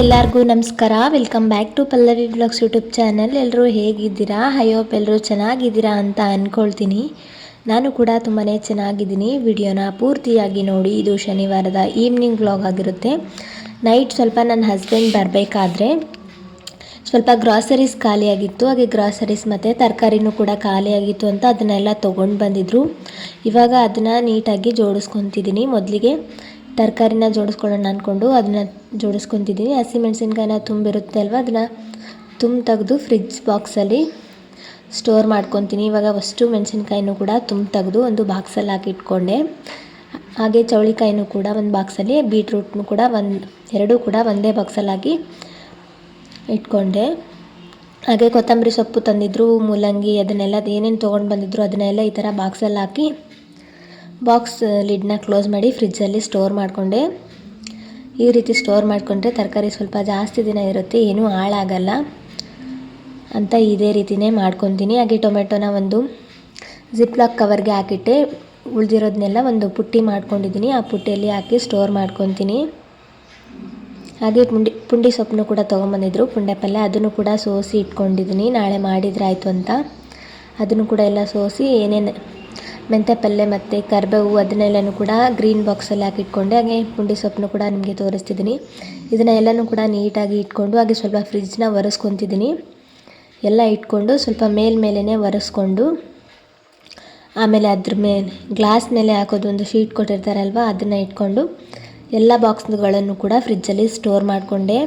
ಎಲ್ಲರಿಗೂ ನಮಸ್ಕಾರ. Welcome back to Pallavi blogs YouTube channel ಎಲ್ಲರೂ ಹೇಗಿದ್ದೀರಾ? ಹೋಪ್ ಎಲ್ಲರೂ ಚೆನ್ನಾಗಿದ್ದೀರಾ ಅಂತ ಅಂದ್ಕೊಳ್ತೀನಿ ನಾನು ಕೂಡ ತುಂಬಾ ಚೆನ್ನಾಗಿದ್ದೀನಿ. ವಿಡಿಯೋನ ಪೂರ್ತಿಯಾಗಿ ನೋಡಿ. ಇದು ಶನಿವಾರದ ಈವ್ನಿಂಗ್ ಬ್ಲಾಗ್ ಆಗಿರುತ್ತೆ. ನೈಟ್ ಸ್ವಲ್ಪ ನನ್ನ ಹಸ್ಬೆಂಡ್ ಬರಬೇಕಾದ್ರೆ ಸ್ವಲ್ಪ ಗ್ರಾಸರೀಸ್ ಖಾಲಿಯಾಗಿತ್ತು. ಹಾಗೆ ಗ್ರಾಸರೀಸ್ ಮತ್ತು ತರಕಾರಿನೂ ಕೂಡ ಖಾಲಿಯಾಗಿತ್ತು ಅಂತ ಅದನ್ನೆಲ್ಲ ತೊಗೊಂಡು ಬಂದಿದ್ರು. ಇವಾಗ ಅದನ್ನು ನೀಟಾಗಿ ಜೋಡಿಸ್ಕೊತಿದ್ದೀನಿ ಮೊದಲಿಗೆ. ತರಕಾರಿನ ಜೋಡಿಸ್ಕೊಳ್ಳೋಣ ಅಂದ್ಕೊಂಡು ಅದನ್ನು ಜೋಡಿಸ್ಕೊತಿದ್ದೀನಿ ಹಸಿಮೆಣ್ಸಿನ್ಕಾಯಿನ ತುಂಬಿರುತ್ತೆ ಅಲ್ವ? ಅದನ್ನು ತುಂಬ ತೆಗೆದು ಫ್ರಿಜ್ ಬಾಕ್ಸಲ್ಲಿ ಸ್ಟೋರ್ ಮಾಡ್ಕೊತೀನಿ. ಇವಾಗ ಫಸ್ಟು ಮೆಣಸಿನ್ಕಾಯಿನೂ ಕೂಡ ತುಂಬ ತೆಗೆದು ಒಂದು ಬಾಕ್ಸಲ್ಲಿ ಹಾಕಿ ಇಟ್ಕೊಂಡೆ ಹಾಗೆ ಚೌಳಿಕಾಯಿನೂ ಕೂಡ ಒಂದು ಬಾಕ್ಸಲ್ಲಿ ಬೀಟ್ರೂಟ್ನು ಕೂಡ ಒಂದು, ಎರಡೂ ಕೂಡ ಒಂದೇ ಬಾಕ್ಸಲ್ಲಿ ಹಾಕಿ ಇಟ್ಕೊಂಡೆ. ಹಾಗೆ ಕೊತ್ತಂಬರಿ ಸೊಪ್ಪು ತಂದಿದ್ರು, ಮೂಲಂಗಿ ಅದನ್ನೆಲ್ಲ ಏನೇನು ತೊಗೊಂಡು ಬಂದಿದ್ರು ಅದನ್ನೆಲ್ಲ ಈ ಥರ ಬಾಕ್ಸಲ್ಲಿ ಹಾಕಿ ಬಾಕ್ಸ್, ಲಿಡ್ನ ಕ್ಲೋಸ್ ಮಾಡಿ ಫ್ರಿಜ್ಜಲ್ಲಿ ಸ್ಟೋರ್ ಮಾಡಿಕೊಂಡೆ. ಈ ರೀತಿ ಸ್ಟೋರ್ ಮಾಡಿಕೊಂಡ್ರೆ ತರಕಾರಿ ಸ್ವಲ್ಪ ಜಾಸ್ತಿ ದಿನ ಇರುತ್ತೆ, ಏನೂ ಹಾಳಾಗಲ್ಲ ಅಂತ ಇದೇ ರೀತಿಯೇ ಮಾಡ್ಕೊತೀನಿ. ಹಾಗೆ ಟೊಮೆಟೊನ ಒಂದು ಜಿಪ್ಲಾಕ್ ಕವರ್ಗೆ ಹಾಕಿಟ್ಟೆ. ಉಳಿದಿರೋದನ್ನೆಲ್ಲ ಒಂದು ಪುಟ್ಟಿ ಮಾಡ್ಕೊಂಡಿದ್ದೀನಿ, ಆ ಪುಟ್ಟಿಯಲ್ಲಿ ಹಾಕಿ ಸ್ಟೋರ್ ಮಾಡ್ಕೊತೀನಿ. ಹಾಗೆ ಪುಂಡಿ ಪುಂಡಿ ಸೊಪ್ಪನ್ನು ಕೂಡ ತೊಗೊಂಬಂದಿದ್ರು, ಪುಂಡೆ ಪಲ್ಯ ಅದನ್ನು ಕೂಡ ಸೋಸಿ ಇಟ್ಕೊಂಡಿದ್ದೀನಿ. ನಾಳೆ ಮಾಡಿದ್ರೆ ಆಯಿತು ಅಂತ. ಅದನ್ನು ಕೂಡ ಎಲ್ಲ ಸೋಸಿ ಏನೇನು ಮೆಂತ್ಯ ಪಲ್ಯ ಮತ್ತು ಕರಿಬೇವು ಅದನ್ನೆಲ್ಲನೂ ಕೂಡ ಗ್ರೀನ್ ಬಾಕ್ಸಲ್ಲಿ ಹಾಕಿ ಇಟ್ಕೊಂಡೆ ಹಾಗೆ ಪುಂಡಿ ಸೊಪ್ಪನ್ನು ಕೂಡ ನಿಮಗೆ ತೋರಿಸ್ತಿದ್ದೀನಿ ಇದನ್ನ ಎಲ್ಲನೂ ಕೂಡ ನೀಟಾಗಿ ಇಟ್ಕೊಂಡು, ಹಾಗೆ ಸ್ವಲ್ಪ ಫ್ರಿಜ್ನ ಒರೆಸ್ಕೊತಿದ್ದೀನಿ ಎಲ್ಲ ಇಟ್ಕೊಂಡು ಸ್ವಲ್ಪ ಮೇಲ್ಮೇಲೇ ಒರೆಸ್ಕೊಂಡು, ಆಮೇಲೆ ಅದ್ರ ಮೇಲೆ ಗ್ಲಾಸ್ ಮೇಲೆ ಹಾಕೋದು ಒಂದು ಶೀಟ್ ಕೊಟ್ಟಿರ್ತಾರಲ್ವ, ಅದನ್ನು ಇಟ್ಕೊಂಡು ಎಲ್ಲ ಬಾಕ್ಸ್ಗಳನ್ನು ಕೂಡ ಫ್ರಿಜ್ಜಲ್ಲಿ ಸ್ಟೋರ್ ಮಾಡಿಕೊಂಡೆ.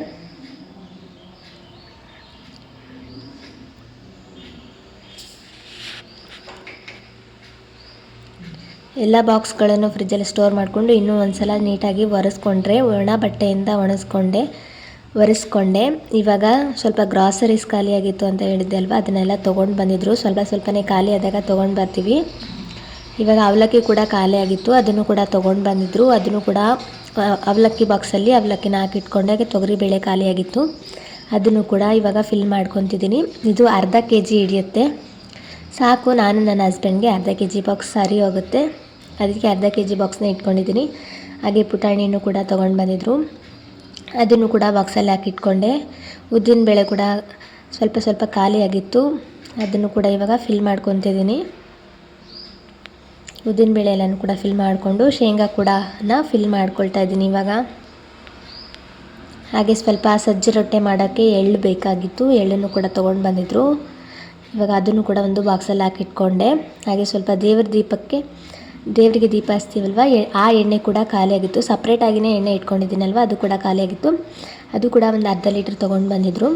ಎಲ್ಲ ಬಾಕ್ಸ್ಗಳನ್ನು ಫ್ರಿಜ್ಜಲ್ಲಿ ಸ್ಟೋರ್ ಮಾಡಿಕೊಂಡು ಇನ್ನೂ ಒಂದು ಸಲ ನೀಟಾಗಿ ಒರೆಸ್ಕೊಂಡ್ರೆ ಒಣ ಬಟ್ಟೆಯಿಂದ ಒಣಸ್ಕೊಂಡೆ, ಒರೆಸ್ಕೊಂಡೆ. ಇವಾಗ ಸ್ವಲ್ಪ ಗ್ರಾಸರೀಸ್ ಖಾಲಿಯಾಗಿತ್ತು ಅಂತ ಹೇಳಿದ್ದೆ ಅಲ್ವಾ? ಅದನ್ನೆಲ್ಲ ತೊಗೊಂಡು ಬಂದಿದ್ರು. ಸ್ವಲ್ಪ ಸ್ವಲ್ಪನೇ ಖಾಲಿ ಆದಾಗ ತೊಗೊಂಡು ಬರ್ತೀವಿ. ಇವಾಗ ಅವಲಕ್ಕಿ ಕೂಡ ಖಾಲಿ ಆಗಿತ್ತು. ಅದನ್ನು ಕೂಡ ತೊಗೊಂಡು ಬಂದಿದ್ರು. ಅದನ್ನು ಕೂಡ ಅವಲಕ್ಕಿ ಬಾಕ್ಸಲ್ಲಿ ಅವಲಕ್ಕಿನ ಹಾಕಿಟ್ಕೊಂಡೆ ಹಾಗೆ ತೊಗರಿಬೇಳೆ ಖಾಲಿಯಾಗಿತ್ತು ಅದನ್ನು ಕೂಡ ಇವಾಗ ಫಿಲ್ ಮಾಡ್ಕೊತಿದ್ದೀನಿ. ಇದು ಅರ್ಧ ಕೆ ಜಿ ಹಿಡಿಯುತ್ತೆ. ಸಾಕು, ನಾನು ನನ್ನ ಹಸ್ಬೆಂಡ್ಗೆ ಅರ್ಧ ಕೆ ಜಿ ಬಾಕ್ಸ್ ಸರಿ ಹೋಗುತ್ತೆ. ಅದಕ್ಕೆ ಅರ್ಧ ಕೆ ಜಿ ಬಾಕ್ಸ್ನ ಇಟ್ಕೊಂಡಿದ್ದೀನಿ. ಹಾಗೆ ಪುಟಾಣಿಯನ್ನು ಕೂಡ ತೊಗೊಂಡು ಬಂದಿದ್ದರು ಅದನ್ನು ಕೂಡ ಬಾಕ್ಸಲ್ಲಿ ಹಾಕಿಟ್ಕೊಂಡೆ ಉದ್ದಿನ ಬೇಳೆ ಕೂಡ ಸ್ವಲ್ಪ ಸ್ವಲ್ಪ ಖಾಲಿಯಾಗಿತ್ತು ಅದನ್ನು ಕೂಡ ಇವಾಗ ಫಿಲ್ ಮಾಡ್ಕೊತಿದ್ದೀನಿ. ಉದ್ದಿನ ಬೇಳೆ ಎಲ್ಲನೂ ಕೂಡ ಫಿಲ್ ಮಾಡಿಕೊಂಡು ಶೇಂಗಾ ಕೂಡ ಫಿಲ್ ಮಾಡ್ಕೊಳ್ತಾ ಇದ್ದೀನಿ ಇವಾಗ. ಹಾಗೆ ಸ್ವಲ್ಪ ಸಜ್ಜೆ ರೊಟ್ಟೆ ಮಾಡೋಕ್ಕೆ ಎಳ್ಳು ಬೇಕಾಗಿತ್ತು. ಎಳ್ಳನ್ನು ಕೂಡ ತೊಗೊಂಡು ಬಂದಿದ್ದರು ಇವಾಗ ಅದನ್ನು ಕೂಡ ಒಂದು ಬಾಕ್ಸಲ್ಲಿ ಹಾಕಿಟ್ಕೊಂಡೆ ಹಾಗೆ ಸ್ವಲ್ಪ ದೇವ್ರ ದೀಪಕ್ಕೆ ದೇವರಿಗೆ ದೀಪ ಹಚ್ತೀವಲ್ವ? ಆ ಎಣ್ಣೆ ಕೂಡ ಖಾಲಿಯಾಗಿತ್ತು ಸಪ್ರೇಟಾಗಿಯೇ ಎಣ್ಣೆ ಇಟ್ಕೊಂಡಿದ್ದೀನಲ್ವ? ಅದು ಕೂಡ ಖಾಲಿಯಾಗಿತ್ತು ಅದು ಕೂಡ ಒಂದು ಅರ್ಧ ಲೀಟ್ರ್ ತೊಗೊಂಡು ಬಂದಿದ್ದರು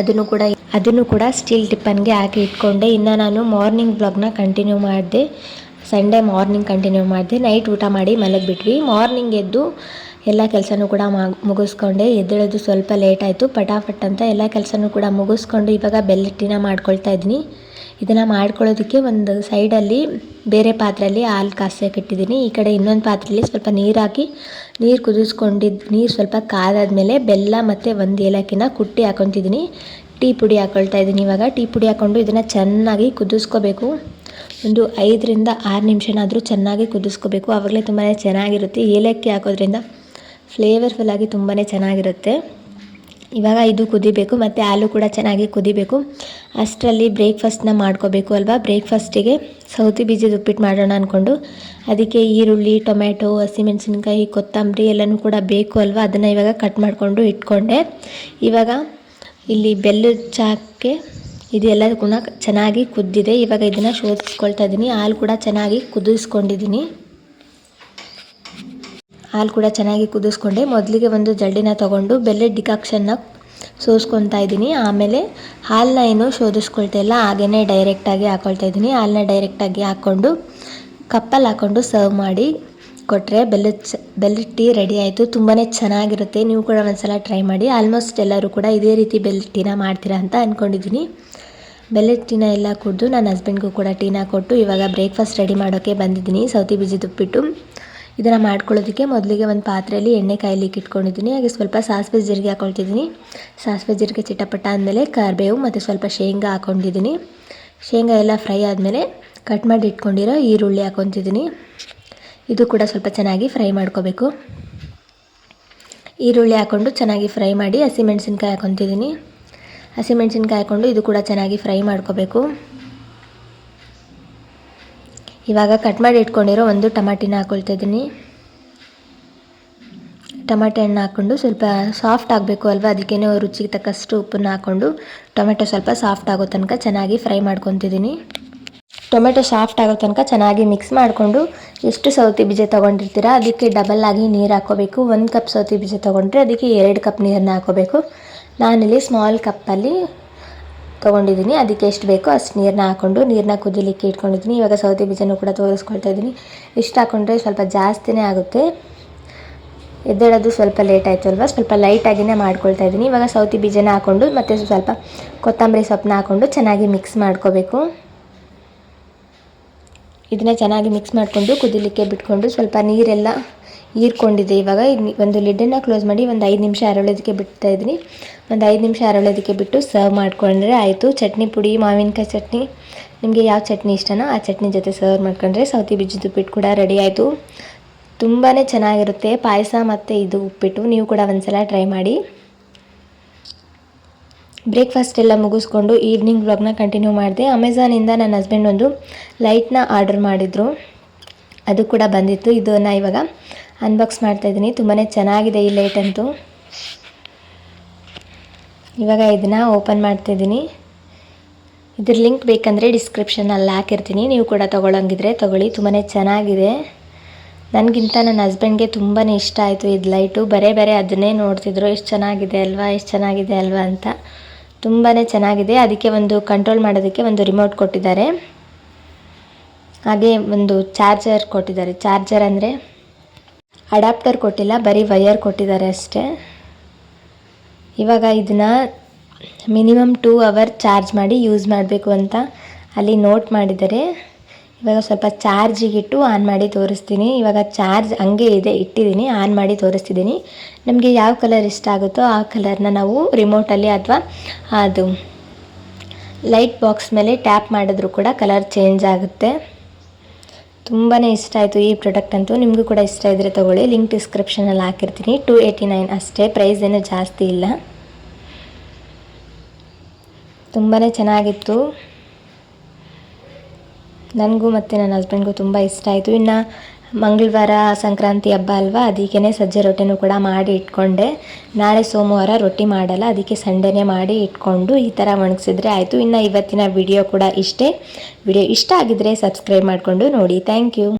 ಅದನ್ನು ಕೂಡ ಅದನ್ನು ಕೂಡ ಸ್ಟೀಲ್ ಟಿಪ್ಪನ್ಗೆ ಹಾಕಿ ಇಟ್ಕೊಂಡೆ. ಇನ್ನು ನಾನು ಮಾರ್ನಿಂಗ್ ಬ್ಲಾಗ್ನ ಕಂಟಿನ್ಯೂ ಮಾಡಿದೆ. ಸಂಡೇ ಮಾರ್ನಿಂಗ್ ಕಂಟಿನ್ಯೂ ಮಾಡಿದೆ. ನೈಟ್ ಊಟ ಮಾಡಿ ಮಲಗಿಬಿಟ್ವಿ. ಮಾರ್ನಿಂಗ್ ಎದ್ದು ಎಲ್ಲ ಕೆಲಸನೂ ಕೂಡ ಮುಗಿಸ್ಕೊಂಡೆ. ಎದ್ದೇಳೋದು ಸ್ವಲ್ಪ ಲೇಟ್ ಆಯಿತು. ಪಟಾಫಟ್ ಅಂತ ಎಲ್ಲ ಕೆಲಸನೂ ಕೂಡ ಮುಗಿಸ್ಕೊಂಡು ಇವಾಗ ಬೆಲ್ಲಟ್ಟಿನ ಮಾಡ್ಕೊಳ್ತಾ ಇದ್ದೀನಿ. ಇದನ್ನು ಮಾಡ್ಕೊಳ್ಳೋದಕ್ಕೆ ಒಂದು ಸೈಡಲ್ಲಿ ಬೇರೆ ಪಾತ್ರೆಯಲ್ಲಿ ಹಾಲು ಕಾಸಕ್ಕೆ ಇಟ್ಟಿದ್ದೀನಿ. ಈ ಕಡೆ ಇನ್ನೊಂದು ಪಾತ್ರೆಯಲ್ಲಿ ಸ್ವಲ್ಪ ನೀರು ಹಾಕಿ ನೀರು ಕುದಿಸ್ಕೊಂಡಿದ್ದು ನೀರು ಸ್ವಲ್ಪ ಕಾದಾದಮೇಲೆ ಬೆಲ್ಲ ಮತ್ತು ಒಂದು ಏಲಕ್ಕಿನ ಕುಟ್ಟಿ ಹಾಕೊತಿದ್ದೀನಿ ಟೀ ಪುಡಿ ಹಾಕ್ಕೊಳ್ತಾ ಇದ್ದೀನಿ ಇವಾಗ. ಟೀ ಪುಡಿ ಹಾಕ್ಕೊಂಡು ಇದನ್ನು ಚೆನ್ನಾಗಿ ಕುದಿಸ್ಕೋಬೇಕು. ಒಂದು ಐದರಿಂದ ಆರು ನಿಮಿಷನಾದರೂ ಚೆನ್ನಾಗಿ ಕುದಿಸ್ಕೋಬೇಕು. ಆವಾಗಲೇ ತುಂಬಾ ಚೆನ್ನಾಗಿರುತ್ತೆ. ಏಲಕ್ಕಿ ಹಾಕೋದ್ರಿಂದ ಫ್ಲೇವರ್ಫುಲ್ಲಾಗಿ ತುಂಬಾ ಚೆನ್ನಾಗಿರುತ್ತೆ. ಇವಾಗ ಇದು ಕುದಿಬೇಕು ಮತ್ತು ಹಾಲು ಕೂಡ ಚೆನ್ನಾಗಿ ಕುದಿಬೇಕು. ಅಷ್ಟರಲ್ಲಿ ಬ್ರೇಕ್ಫಾಸ್ಟ್ನ ಮಾಡ್ಕೋಬೇಕು ಅಲ್ವಾ? ಬ್ರೇಕ್ಫಾಸ್ಟಿಗೆ ಸೌತಿ ಬೀಜದ ಉಪ್ಪಿಟ್ಟು ಮಾಡೋಣ ಅಂದ್ಕೊಂಡು ಅದಕ್ಕೆ ಈರುಳ್ಳಿ ಟೊಮೆಟೊ ಹಸಿಮೆಣಸಿನ್ಕಾಯಿ, ಕೊತ್ತಂಬರಿ ಎಲ್ಲನೂ ಕೂಡ ಬೇಕು ಅಲ್ವಾ? ಅದನ್ನು ಇವಾಗ ಕಟ್ ಮಾಡಿಕೊಂಡು ಇಟ್ಕೊಂಡೆ. ಇವಾಗ ಇಲ್ಲಿ ಬೆಲ್ಲದ ಚಾಕ್ಕೆ ಇದೆಲ್ಲ ಕೂಡ ಚೆನ್ನಾಗಿ ಕುದ್ದಿದೆ. ಇವಾಗ ಇದನ್ನು ಶೋಧಿಸ್ಕೊಳ್ತಾ ಇದ್ದೀನಿ ಹಾಲು ಕೂಡ ಚೆನ್ನಾಗಿ ಕುದಿಸ್ಕೊಂಡಿದ್ದೀನಿ ಹಾಲು ಕೂಡ ಚೆನ್ನಾಗಿ ಕುದಿಸ್ಕೊಂಡೆ. ಮೊದಲಿಗೆ ಒಂದು ಜಡ್ಡಿನ ತಗೊಂಡು ಬೆಲ್ಲದ ಡಿಕಾಕ್ಷನ್ನ ಸೋಸ್ಕೊತಾ ಇದ್ದೀನಿ. ಆಮೇಲೆ ಹಾಲನ್ನ ಏನು ಶೋಧಿಸ್ಕೊಳ್ತಾ ಇಲ್ಲ. ಹಾಗೆಯೇ ಡೈರೆಕ್ಟಾಗಿ ಹಾಕ್ಕೊಳ್ತಾ ಇದ್ದೀನಿ. ಹಾಲನ್ನ ಡೈರೆಕ್ಟಾಗಿ ಹಾಕ್ಕೊಂಡು ಕಪ್ಪಲ್ಲಿ ಹಾಕ್ಕೊಂಡು ಸರ್ವ್ ಮಾಡಿ ಕೊಟ್ಟರೆ ಬೆಲ್ಲದ ಚ ಬೆಲ್ಲದ ಟೀ ರೆಡಿ ಆಯಿತು. ತುಂಬಾ ಚೆನ್ನಾಗಿರುತ್ತೆ. ನೀವು ಕೂಡ ಒಂದ್ಸಲ ಟ್ರೈ ಮಾಡಿ. ಆಲ್ಮೋಸ್ಟ್ ಎಲ್ಲರೂ ಕೂಡ ಇದೇ ರೀತಿ ಬೆಲ್ಲದ ಟೀನ ಮಾಡ್ತೀರಾ ಅಂತ ಅಂದ್ಕೊಂಡಿದ್ದೀನಿ ಬೆಲ್ಲದ ಟೀನ ಎಲ್ಲ ಕುಡಿದು ನನ್ನ ಹಸ್ಬೆಂಡ್ಗೂ ಕೂಡ ಟೀನ ಕೊಟ್ಟು ಇವಾಗ ಬ್ರೇಕ್ಫಾಸ್ಟ್ ರೆಡಿ ಮಾಡೋಕ್ಕೆ ಬಂದಿದ್ದೀನಿ. ಸೌತಿ ಬೀಜದ ಉಪ್ಪಿಟ್ಟು ಇದನ್ನು ಮಾಡ್ಕೊಳ್ಳೋದಕ್ಕೆ ಮೊದಲಿಗೆ ಒಂದು ಪಾತ್ರೆಯಲ್ಲಿ ಎಣ್ಣೆ ಕಾಯಲಿಕ್ಕೆ ಇಟ್ಕೊಂಡಿದ್ದೀನಿ. ಹಾಗೆ ಸ್ವಲ್ಪ ಸಾಸಿವೆ ಜೀರಿಗೆ ಹಾಕ್ಕೊಳ್ತಿದ್ದೀನಿ ಸಾಸಿವೆ ಜೀರಿಗೆ ಚಿಟಪಟ ಆದಮೇಲೆ ಕರಿಬೇವು ಮತ್ತು ಸ್ವಲ್ಪ ಶೇಂಗಾ ಹಾಕ್ಕೊಂಡಿದ್ದೀನಿ ಶೇಂಗಾ ಎಲ್ಲ ಫ್ರೈ ಆದಮೇಲೆ ಕಟ್ ಮಾಡಿ ಇಟ್ಕೊಂಡಿರೋ ಈರುಳ್ಳಿ ಹಾಕೊತಿದ್ದೀನಿ ಇದು ಕೂಡ ಸ್ವಲ್ಪ ಚೆನ್ನಾಗಿ ಫ್ರೈ ಮಾಡ್ಕೋಬೇಕು. ಈರುಳ್ಳಿ ಹಾಕ್ಕೊಂಡು ಚೆನ್ನಾಗಿ ಫ್ರೈ ಮಾಡಿ ಹಸಿಮೆಣ್ಸಿನ್ಕಾಯಿ ಹಾಕೊತಿದ್ದೀನಿ ಹಸಿಮೆಣ್ಸಿನ್ಕಾಯಿ ಹಾಕ್ಕೊಂಡು ಇದು ಕೂಡ ಚೆನ್ನಾಗಿ ಫ್ರೈ ಮಾಡ್ಕೋಬೇಕು. ಇವಾಗ ಕಟ್ ಮಾಡಿ ಇಟ್ಕೊಂಡಿರೋ ಒಂದು ಟಮಾಟಿನ ಹಾಕ್ಕೊಳ್ತಾ ಇದ್ದೀನಿ. ಟಮಾಟೆ ಹಣ್ಣು ಹಾಕ್ಕೊಂಡು ಸ್ವಲ್ಪ ಸಾಫ್ಟ್ ಆಗಬೇಕು ಅಲ್ವಾ? ಅದಕ್ಕೇ ರುಚಿಗೆ ತಕ್ಕಷ್ಟು ಉಪ್ಪನ್ನು ಹಾಕ್ಕೊಂಡು ಟೊಮೆಟೊ ಸ್ವಲ್ಪ ಸಾಫ್ಟ್ ಆಗೋ ತನಕ ಚೆನ್ನಾಗಿ ಫ್ರೈ ಮಾಡ್ಕೊತಿದ್ದೀನಿ. ಟೊಮೆಟೊ ಸಾಫ್ಟ್ ಆಗೋ ತನಕ ಚೆನ್ನಾಗಿ ಮಿಕ್ಸ್ ಮಾಡಿಕೊಂಡು ಎಷ್ಟು ಸೌತಿ ಬೀಜ ತೊಗೊಂಡಿರ್ತೀರ, ಅದಕ್ಕೆ ಡಬಲ್ ಆಗಿ ನೀರು ಹಾಕೋಬೇಕು. ಒಂದು ಕಪ್ ಸೌತಿ ಬೀಜ ತೊಗೊಂಡ್ರೆ ಅದಕ್ಕೆ ಎರಡು ಕಪ್ ನೀರನ್ನ ಹಾಕೋಬೇಕು. ನಾನಿಲ್ಲಿ ಸ್ಮಾಲ್ ಕಪ್ಪಲ್ಲಿ ತೊಗೊಂಡಿದ್ದೀನಿ. ಅದಕ್ಕೆ ಎಷ್ಟು ಬೇಕೋ ಅಷ್ಟು ನೀರನ್ನ ಹಾಕ್ಕೊಂಡು ನೀರನ್ನ ಕುದಿಲಿಕ್ಕೆ ಇಟ್ಕೊಂಡಿದ್ದೀನಿ. ಇವಾಗ ಸೌತೆ ಬೀಜನೂ ಕೂಡ ತೋರಿಸ್ಕೊಳ್ತಾ ಇದ್ದೀನಿ. ಇಷ್ಟು ಹಾಕ್ಕೊಂಡ್ರೆ ಸ್ವಲ್ಪ ಜಾಸ್ತಿನೇ ಆಗುತ್ತೆ. ಎದ್ದೇಳೋದು ಸ್ವಲ್ಪ ಲೇಟ್ ಆಯಿತು ಅಲ್ವಾ? ಸ್ವಲ್ಪ ಲೈಟಾಗಿಯೇ ಮಾಡ್ಕೊಳ್ತಾ ಇದ್ದೀನಿ. ಇವಾಗ ಸೌತಿ ಬೀಜನ ಹಾಕ್ಕೊಂಡು ಮತ್ತು ಸ್ವಲ್ಪ ಕೊತ್ತಂಬರಿ ಸೊಪ್ಪನ್ನ ಹಾಕ್ಕೊಂಡು ಚೆನ್ನಾಗಿ ಮಿಕ್ಸ್ ಮಾಡ್ಕೋಬೇಕು. ಇದನ್ನ ಚೆನ್ನಾಗಿ ಮಿಕ್ಸ್ ಮಾಡಿಕೊಂಡು, ಕುದಿಲಿಕ್ಕೆ ಬಿಟ್ಕೊಂಡು ಸ್ವಲ್ಪ ನೀರೆಲ್ಲ ಹೀರ್ಕೊಂಡಿದೆ. ಇವಾಗ ಒಂದು ಲಿಡ್ಡನ್ನು ಕ್ಲೋಸ್ ಮಾಡಿ ಒಂದು ಐದು ನಿಮಿಷ ಅರಳೋದಕ್ಕೆ ಬಿಡ್ತಾ ಇದ್ದೀನಿ. ಒಂದು ಐದು ನಿಮಿಷ ಅರಳೋದಕ್ಕೆ ಬಿಟ್ಟು ಸರ್ವ್ ಮಾಡ್ಕೊಂಡ್ರೆ ಆಯಿತು. ಚಟ್ನಿ ಪುಡಿ, ಮಾವಿನಕಾಯಿ ಚಟ್ನಿ. ನಿಮಗೆ ಯಾವ ಚಟ್ನಿ ಇಷ್ಟನೋ ಆ ಚಟ್ನಿ ಜೊತೆ ಸರ್ವ್ ಮಾಡ್ಕೊಂಡ್ರೆ ಸೌತಿ ಬೀಜದ ಉಪ್ಪಿಟ್ಟು ಕೂಡ ರೆಡಿ ಆಯಿತು. ತುಂಬಾ ಚೆನ್ನಾಗಿರುತ್ತೆ. ಪಾಯಸ ಮತ್ತು ಇದು ಉಪ್ಪಿಟ್ಟು. ನೀವು ಕೂಡ ಒಂದ್ಸಲ ಟ್ರೈ ಮಾಡಿ. ಬ್ರೇಕ್ಫಾಸ್ಟ್ ಎಲ್ಲ ಮುಗಿಸ್ಕೊಂಡು ಈವ್ನಿಂಗ್ ವ್ಲಾಗ್ನ ಕಂಟಿನ್ಯೂ ಮಾಡಿದೆ. ಅಮೆಝಾನಿಂದ ನನ್ನ ಹಸ್ಬೆಂಡ್ ಒಂದು ಲೈಟ್ನ ಆರ್ಡರ್ ಮಾಡಿದರು. ಅದು ಕೂಡ ಬಂದಿತ್ತು. ಇದನ್ನು ಇವಾಗ ಅನ್ಬಾಕ್ಸ್ ಮಾಡ್ತಾಯಿದ್ದೀನಿ. ತುಂಬಾ ಚೆನ್ನಾಗಿದೆ ಈ ಲೈಟ್ ಅಂತೂ. ಇವಾಗ ಇದನ್ನು ಓಪನ್ ಮಾಡ್ತಾಯಿದ್ದೀನಿ. ಇದ್ರ ಲಿಂಕ್ ಬೇಕಂದರೆ ಡಿಸ್ಕ್ರಿಪ್ಷನಲ್ಲಿ ಹಾಕಿರ್ತೀನಿ. ನೀವು ಕೂಡ ತೊಗೊಳಂಗಿದ್ರೆ ತೊಗೊಳ್ಳಿ. ತುಂಬಾ ಚೆನ್ನಾಗಿದೆ. ನನಗಿಂತ ನನ್ನ ಹಸ್ಬೆಂಡ್ಗೆ ತುಂಬಾ ಇಷ್ಟ ಆಯಿತು ಇದು ಲೈಟು ಬರೇ ಬರೇ ಅದನ್ನೇ ನೋಡ್ತಿದ್ರು. ಎಷ್ಟು ಚೆನ್ನಾಗಿದೆ ಅಲ್ವಾ? ಎಷ್ಟು ಚೆನ್ನಾಗಿದೆ ಅಲ್ವಾ ಅಂತ. ತುಂಬಾ ಚೆನ್ನಾಗಿದೆ. ಅದಕ್ಕೆ ಒಂದು ಕಂಟ್ರೋಲ್ ಮಾಡೋದಕ್ಕೆ ಒಂದು ರಿಮೋಟ್ ಕೊಟ್ಟಿದ್ದಾರೆ. ಹಾಗೆ ಒಂದು ಚಾರ್ಜರ್ ಕೊಟ್ಟಿದ್ದಾರೆ. ಚಾರ್ಜರ್ ಅಂದರೆ ಅಡಾಪ್ಟರ್ ಕೊಟ್ಟಿಲ್ಲ, ಬರೀ ವೈಯರ್ ಕೊಟ್ಟಿದ್ದಾರೆ ಅಷ್ಟೇ. ಇವಾಗ ಇದನ್ನು ಮಿನಿಮಮ್ ಟೂ ಅವರ್ ಚಾರ್ಜ್ ಮಾಡಿ ಯೂಸ್ ಮಾಡಬೇಕು ಅಂತ ಅಲ್ಲಿ ನೋಟ್ ಮಾಡಿದ್ದಾರೆ. ಇವಾಗ ಸ್ವಲ್ಪ ಚಾರ್ಜಿಗಿಟ್ಟು ಆನ್ ಮಾಡಿ ತೋರಿಸ್ತೀನಿ. ಇವಾಗ ಚಾರ್ಜ್ ಹಂಗೆ ಇದೆ, ಇಟ್ಟಿದ್ದೀನಿ ಆನ್ ಮಾಡಿ ತೋರಿಸ್ತಿದ್ದೀನಿ. ನಮಗೆ ಯಾವ ಕಲರ್ ಇಷ್ಟ ಆಗುತ್ತೋ ಆ ಕಲರ್ನ ನಾವು ರಿಮೋಟಲ್ಲಿ ಅಥವಾ ಅದು ಲೈಟ್ ಬಾಕ್ಸ್ ಮೇಲೆ ಟ್ಯಾಪ್ ಮಾಡಿದ್ರು ಕೂಡ ಕಲರ್ ಚೇಂಜ್ ಆಗುತ್ತೆ. ತುಂಬಾ ಇಷ್ಟ ಆಯಿತು ಈ ಪ್ರಾಡಕ್ಟ್ ಅಂತೂ. ನಿಮಗೂ ಕೂಡ ಇಷ್ಟ ಇದ್ದರೆ ತೊಗೊಳ್ಳಿ. ಲಿಂಕ್ ಡಿಸ್ಕ್ರಿಪ್ಷನಲ್ಲಿ ಹಾಕಿರ್ತೀನಿ. ಟು ಏಯ್ಟಿ ನೈನ್ ಅಷ್ಟೇ. ಪ್ರೈಸ್ ಏನೂ ಜಾಸ್ತಿ ಇಲ್ಲ. ತುಂಬಾ ಚೆನ್ನಾಗಿತ್ತು. ನನಗೂ ಮತ್ತು ನನ್ನ ಹಸ್ಬೆಂಡ್ಗೂ ತುಂಬ ಇಷ್ಟ ಆಯಿತು. ಇನ್ನು ಮಂಗಳವಾರ ಸಂಕ್ರಾಂತಿ ಹಬ್ಬ ಅಲ್ವಾ? ಅದಕ್ಕೇ ಸಜ್ಜೆ ರೊಟ್ಟಿನೂ ಕೂಡ ಮಾಡಿ ಇಟ್ಕೊಂಡೆ. ನಾಳೆ ಸೋಮವಾರ ರೊಟ್ಟಿ ಮಾಡಲ್ಲ ಅದಕ್ಕೆ ಸಂಡೇನೇ ಮಾಡಿ ಇಟ್ಕೊಂಡು ಈ ಥರ ಒಣಗಿಸಿದ್ರೆ ಆಯಿತು. ಇನ್ನು ಇವತ್ತಿನ ವಿಡಿಯೋ ಕೂಡ ಇಷ್ಟೇ. ವಿಡಿಯೋ ಇಷ್ಟ ಆಗಿದ್ದರೆ ಸಬ್ಸ್ಕ್ರೈಬ್ ಮಾಡಿಕೊಂಡು ನೋಡಿ. Thank you.